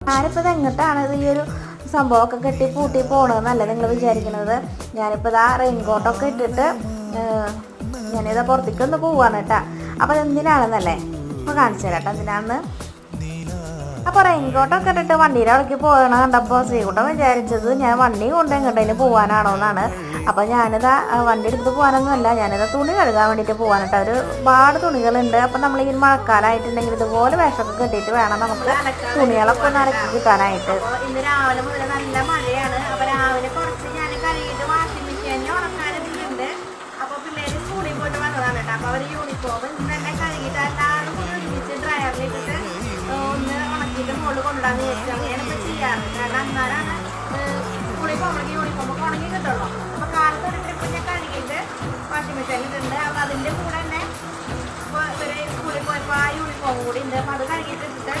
ഞാനിപ്പോൾ എങ്ങോട്ടാണ് ഈ ഒരു സംഭവമൊക്കെ കെട്ടി പൂട്ടി പോകണമെന്നല്ല നിങ്ങൾ വിചാരിക്കുന്നത് ഞാനിപ്പോൾ ഇതാ റെയിൻ കോട്ടൊക്കെ ഇട്ടിട്ട് ഞാനിത് പുറത്തേക്ക് ഒന്ന് പോവാണ് കേട്ടാ. അപ്പോൾ എന്തിനാണെന്നല്ലേ? അപ്പോൾ കാണിച്ചു തരാം കേട്ടോ എന്തിനാണെന്ന് അപ്പോൾ റെയിൻകോട്ടൊക്കെ ഇട്ടിട്ട് വണ്ടിയുടെ അവിടേക്ക് പോകണം കണ്ടപ്പോൾ ശ്രീകുട്ടൻ വിചാരിച്ചത് ഞാൻ വണ്ടി കൊണ്ട് എങ്ങോട്ടേലും പോകാനാണോ എന്നാണ് അപ്പോൾ ഞാനിതാ വണ്ടി എടുത്ത് പോകാനൊന്നുമല്ല. ഞാനിതാ തുണി കഴുകാൻ വേണ്ടിയിട്ട് പോകാനിട്ട് ഒരു ഒരുപാട് തുണികളുണ്ട്. അപ്പോൾ നമ്മൾ ഈ മഴക്കാലമായിട്ടുണ്ടെങ്കിൽ ഇതുപോലെ വേഷമൊക്കെ കിട്ടിയിട്ട് വേണം നമുക്ക് തുണികളൊക്കെ ഒന്ന് അലക്കി കിട്ടാനായിട്ട്. ഇന്ന് രാവിലെ മുതൽ നല്ല മഴയാണ്. അപ്പോൾ രാവിലെ കുറച്ച് ഞാൻ കഴുകിയിട്ട് വാഷിംഗ് മെഷീനിൽ ഉണക്കാനുണ്ട് അപ്പോൾ പിള്ളേര് സ്കൂളിൽ പോയിട്ട് വന്നതാണ് കേട്ടോ. അപ്പോൾ അവർ യൂണിഫോം ഇന്ന് തന്നെ കഴുകിയിട്ട് എല്ലാവരും കൂടി ഒരുമിച്ച് ഡ്രയറിലിട്ടിട്ട് ഒന്ന് ഉണക്കിയിട്ട് മുകളിൽ കൊണ്ടുവിടാന്ന് വിചാരിച്ചു അങ്ങനെയാണ് ഇപ്പോൾ ചെയ്യാറ്. കാരണം അന്നാലാണ് അപ്പോൾ അതിന്റെ കൂടെ തന്നെ ഇവർ സ്കൂളിൽ പോയപ്പോൾ ആ യൂണിഫോം കൂടി ഉണ്ട് അപ്പോൾ അത് കഴുകിയിട്ടിട്ട്